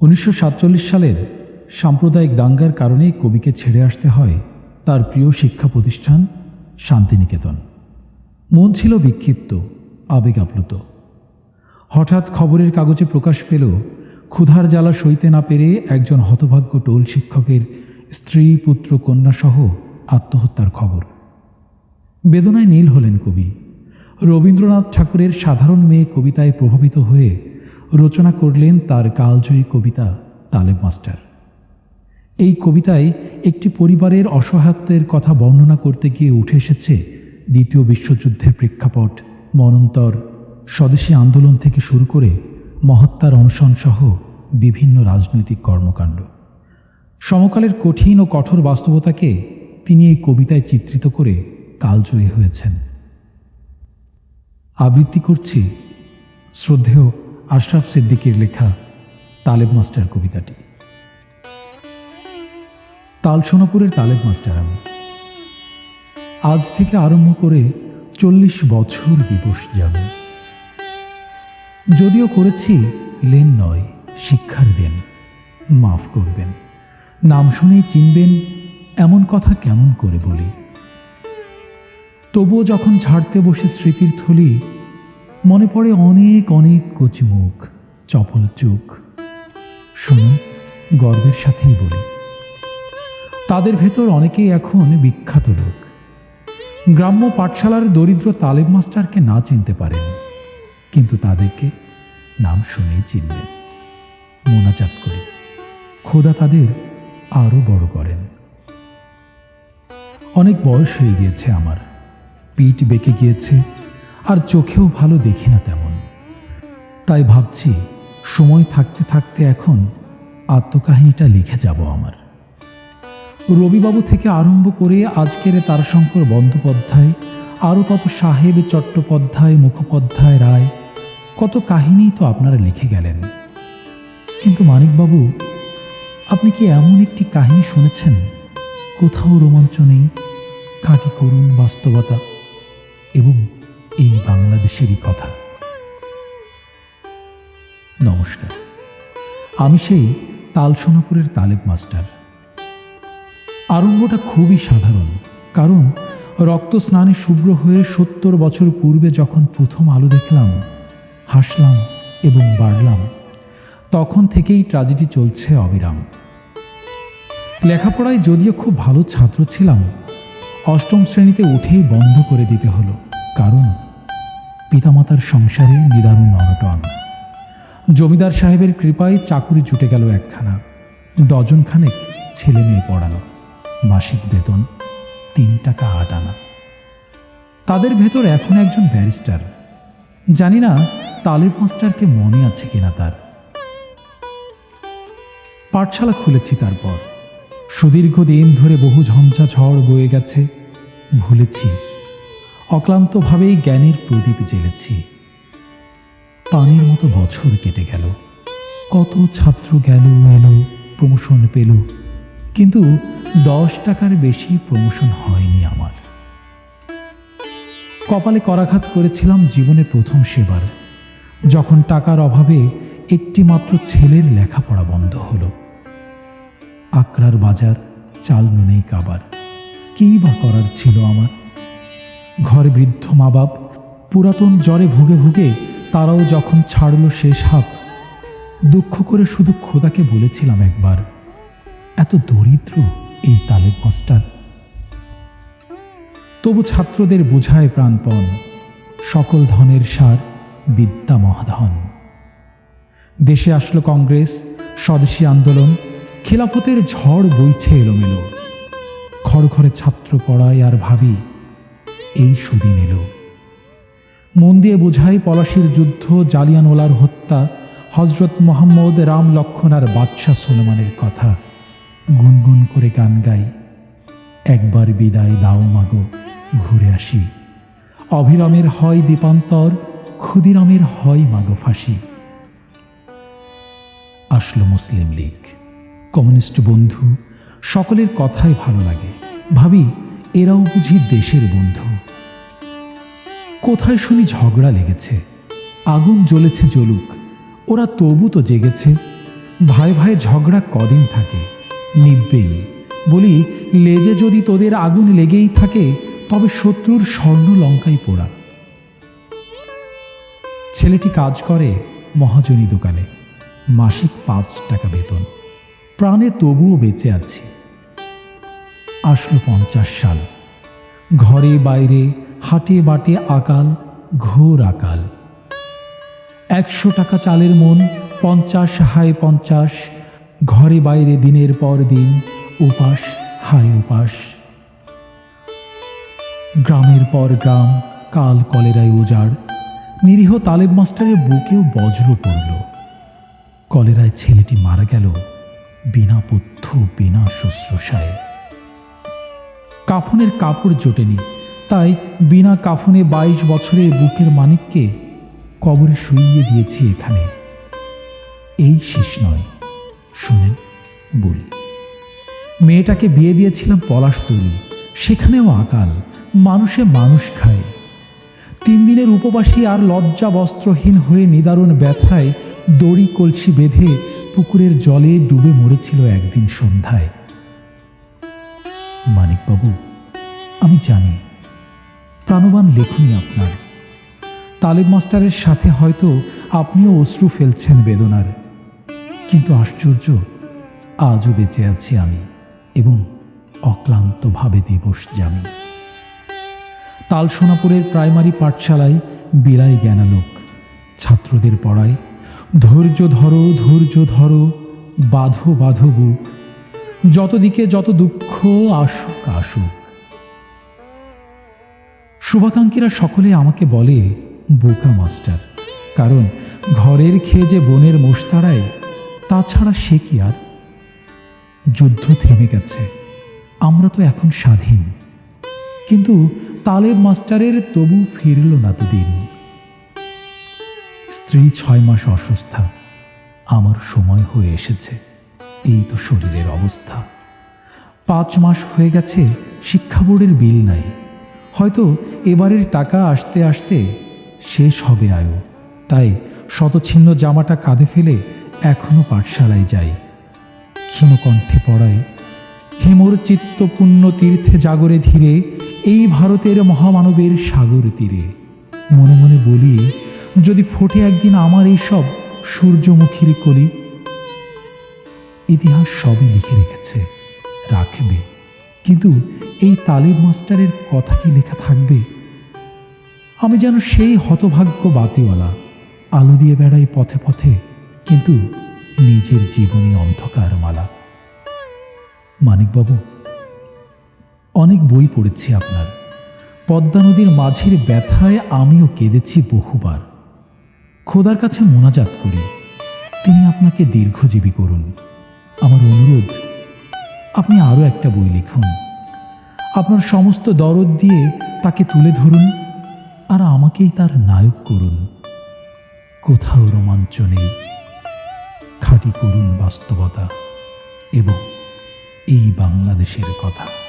উনিশশো সাতচল্লিশ সালের সাম্প্রদায়িক দাঙ্গার কারণে কবিকে ছেড়ে আসতে হয় তার প্রিয় শিক্ষা প্রতিষ্ঠান শান্তিনিকেতন। মন ছিল বিক্ষিপ্ত, আবেগ আপ্লুত। হঠাৎ খবরের কাগজে প্রকাশ পেল, ক্ষুধার জ্বালা সইতে না পেরে একজন হতভাগ্য টোল শিক্ষকের স্ত্রী, পুত্র কন্যাসহ আত্মহত্যার খবর। বেদনায় নীল হলেন কবি। রবীন্দ্রনাথ ঠাকুরের সাধারণ মেয়ে কবিতায় প্রভাবিত হয়ে রচনা করলেন তার কালজয়ী কবিতা তালেব মাস্টার। এই কবিতায় একটি পরিবারের অসহায়ত্বের কথা বর্ণনা করতে গিয়ে উঠে এসেছে দ্বিতীয় বিশ্বযুদ্ধের প্রেক্ষাপট মনন্তর স্বদেশী আন্দোলন থেকে শুরু করে মহাত্মার অনশন সহ বিভিন্ন রাজনৈতিক কর্মকাণ্ড। সমকালের কঠিন ও কঠোর বাস্তবতাকে তিনি এই কবিতায় চিত্রিত করে কালজয়ী হয়েছেন। আবৃত্তি করছি শ্রদ্ধেয় আশরাফ সিদ্দিকীর লেখা তালেব মাস্টার কবিতাটি। তাল সোনাপুরের তালেব মাস্টার আমি। আজ থেকে আরম্ভ করে চল্লিশ বছর দিবস যাবে। যদিও করেছি লেন নয়, শিক্ষার দেন। মাফ করবেন। নাম শুনেই চিনবেন এমন কথা কেমন করে বলি। তবুও যখন ঝাড়তে বসে স্মৃতির থলি মনে পড়ে অনেক অনেক কচি মুখ, চপল চোখ। শুনুন, গর্বের সাথেই বলি। তাদের ভেতর অনেকেই এখন বিখ্যাত লোক। গ্রাম্য পাঠশালার দরিদ্র তালেব মাস্টারকে না চিনতে পারেন, কিন্তু তাদেরকে নাম শুনেই চিনবেন। মোনাজাত করে। খোদা তাদের আরও বড় করেন। অনেক বয়স হয়ে গিয়েছে আমার। পিঠ বেঁকে গিয়েছে আর চোখেও ভালো দেখি না তেমন। তাই ভাবছি, সময় থাকতে থাকতে এখন আত্মকাহিনীটা লিখে যাব আমার। রবিবাবু থেকে আরম্ভ করে আজকের তারশঙ্কর বন্দ্যোপাধ্যায়, আরও কত সাহেব চট্টোপাধ্যায়, মুখোপাধ্যায় রায়, কত কাহিনী তো আপনারা লিখে গেলেন। কিন্তু মানিকবাবু, আপনি কি এমন একটি কাহিনী শুনেছেন? কোথাও রোমাঞ্চ নেই, খাঁটি করুণ বাস্তবতা এবং এই বাংলাদেশেরই কথা। নমস্কার। আমি সেই তালসোনাপুরের তালেব মাস্টার। আরম্ভটা খুবই সাধারণ, কারণ রক্ত স্নানে শুভ্র হয়ে সত্তর বছর পূর্বে যখন প্রথম আলো দেখলাম, হাসলাম এবং বাড়লাম, তখন থেকেই ট্র্যাজেডি চলছে অবিরাম। লেখাপড়ায় যদিও খুব ভালো ছাত্র ছিলাম, অষ্টম শ্রেণীতে উঠেই বন্ধ করে দিতে হলো, কারণ পিতামাতার সংসারে নিদারুণ অনটন। জমিদার সাহেবের কৃপায় চাকুরি জুটে গেল একখানা। ডজন খানেক ছেলে মেয়ে পড়ানো মাসিক বেতন তিন টাকা আট আনা। তাদের ভেতর এখন একজন ব্যারিস্টার। জানি না তালেব মাস্টারকে মনে আছে কিনা তার। পাঠশালা খুলেছি তারপর। সুদীর্ঘ দিন ধরে বহু ঝঞ্ঝা ঝড় বয়ে গেছে, ভুলেছি। অক্লান্তভাবেই জ্ঞানের প্রদীপ জ্বেলেছি। পানির মতো বছর কেটে গেল। কত ছাত্র গেল এলো, প্রমোশন পেল। কিন্তু দশ টাকার বেশি প্রমোশন হয়নি আমার। কপালে করাঘাত করেছিলাম জীবনে প্রথম সেবার। যখন টাকার অভাবে একটি মাত্র ছেলের লেখাপড়া বন্ধ হলো। আকরার বাজার, চাল নুনেই কাবার। কী বা করার ছিল আমার? ঘরে বৃদ্ধ মা বাপ পুরাতন জ্বরে ভুগে ভুগে তারাও যখন ছাড়ল শেষ হাপ দুঃখ করে শুধু খোদাকে বলেছিলাম একবার, এত দরিদ্র এই তালেব মাস্টার। তবু ছাত্রদের বোঝায় প্রাণপণ, সকল ধনের সার বিদ্যা মহাধন। দেশে আসলো কংগ্রেস, স্বদেশী আন্দোলন, খিলাফতের ঝড় বইছে এলোমেলো। ঘরে ছাত্র পড়ায় আর ভাবি এই সুদিন এলো। মন দিয়ে বোঝাই পলাশির যুদ্ধ, জালিয়ানওয়ালার হত্যা হজরত মোহাম্মদ রাম লক্ষণ আর বাদশাহ সুলেমানের কথা। গুনগুন করে গান গাই। একবার বিদায় দাও মাগো, ঘুরে আসি। অভিরামের হয় দীপান্তর, ক্ষুদিরামের হয় মাগো ফাঁসি। আসলো মুসলিম লীগ। কমিউনিস্ট বন্ধু, সকলের কথাই ভালো লাগে। ভাবি এরাও বুঝি দেশের বন্ধু। কোথায় শুনি ঝগড়া লেগেছে, আগুন জ্বলেছে জ্বলুক, ওরা তবু তো জেগেছে। ভাই ভাই ঝগড়া কদিন থাকে নিববেই বলি, লেজে যদি তোদের আগুন লেগেই থাকে, তবে শত্রুর স্বর্ণ লঙ্কায় পোড়া। ছেলেটি কাজ করে মহাজনী দোকানে, মাসিক পাঁচ টাকা বেতন। প্রাণে তবুও বেঁচে আছি। আসলো পঞ্চাশ সাল। ঘরে বাইরে হাটে বাটে আকাল, ঘোর আকাল। একশো টাকা চালের মন, পঞ্চাশ হায় পঞ্চাশ। ঘরে বাইরে দিনের পর দিন, উপাস হায় উপাস। গ্রামের পর গ্রাম, কাল কলেরায় উজাড়। নিরীহ তালেব মাস্টারের বুকেও বজ্র পড়ল। কলেরায় ছেলেটি মারা গেল, বিনা পথ্য বিনা শুশ্রূষায়। কাফনের কাপড় জোটেনি। তাই বিনা কাফনে বাইশ বছরের বুকের মানিককে কবরে শুইয়ে দিয়েছি এখানে। এই শেষ নয়, শুনেন, বলি। মেয়েটাকে বিয়ে দিয়েছিলাম পলাশতলি সেখানেও আকাল, মানুষে মানুষ খায়। তিন দিনের উপবাসী আর লজ্জা বস্ত্রহীন হয়ে নিদারুণ ব্যথায় দড়ি কলসি বেঁধে পুকুরের জলে ডুবে মরেছিল একদিন সন্ধ্যায়। মানিকবাবু, আমি জানি, প্রাণবান লেখুনি আপনার। তালেব মাস্টারের সাথে হয়তো আপনিও অশ্রু ফেলছেন বেদনার। কিন্তু আশ্চর্য, আজও বেঁচে আছি আমি এবং অক্লান্তভাবে দিবস জানি তালসোনাপুরের প্রাইমারি পাঠশালায় বিলাই জ্ঞানালোক, ছাত্রদের পড়ায়, ধৈর্য ধরো ধৈর্য ধরো, বাঁধো বাঁধো বুক যত দিকে যত দুঃখ আসুক আসুক। শুভাকাঙ্ক্ষীরা সকলে আমাকে বলে, বোকা মাস্টার, কারণ ঘরের খেয়ে যে বনের মোস্তারায় তাছাড়া সে কি আর? যুদ্ধ থেমে গেছে, আমরা তো এখন স্বাধীন। কিন্তু তালেব মাস্টারের তবু ফিরল না তো দিন। স্ত্রী ছয় মাস অসুস্থা, আমার সময় হয়ে এসেছে। এই তো শরীরের অবস্থা। পাঁচ মাস হয়ে গেছে, শিক্ষা বোর্ডের বিল নাই। হয়তো এবারের টাকা আসতে আসতে শেষ হবে আয়ু। তাই শতচ্ছিন্ন জামাটা কাঁধে ফেলে এখনও পাঠশালায় যাই। ক্ষীণকণ্ঠে পড়াই, হেমর চিত্ত পুণ্য তীর্থে জাগরে ধীরে, এই ভারতের মহামানবের সাগর তীরে। মনে মনে বলি, যদি ফোটে একদিন আমার এই সব সূর্যমুখীর কলি ইতিহাস সবই লিখে রেখেছে, রাখবে। কিন্তু এই তালিব মাস্টারের কথা কি লেখা থাকবে? আমি যেন সেই হতভাগ্য বাতিওয়ালা, আলো দিয়ে বেড়াই পথে পথে, কিন্তু নিজের জীবনী অন্ধকার মালা মানিকবাবু, অনেক বই পড়েছি আপনার। পদ্মা নদীর মাঝের ব্যথায় আমিও কেঁদেছি বহুবার। খোদার কাছে মোনাজাত করি। তিনি আপনাকে দীর্ঘজীবী করুন। আমার অনুরোধ, আপনি আরও একটা বই লিখুন। আপনার সমস্ত দরদ দিয়ে তাকে তুলে ধরুন আর আমাকেই তার নায়ক করুন। কোথাও রোমাঞ্চ নেই। খাঁটি করুন বাস্তবতা এবং এই বাংলাদেশের কথা।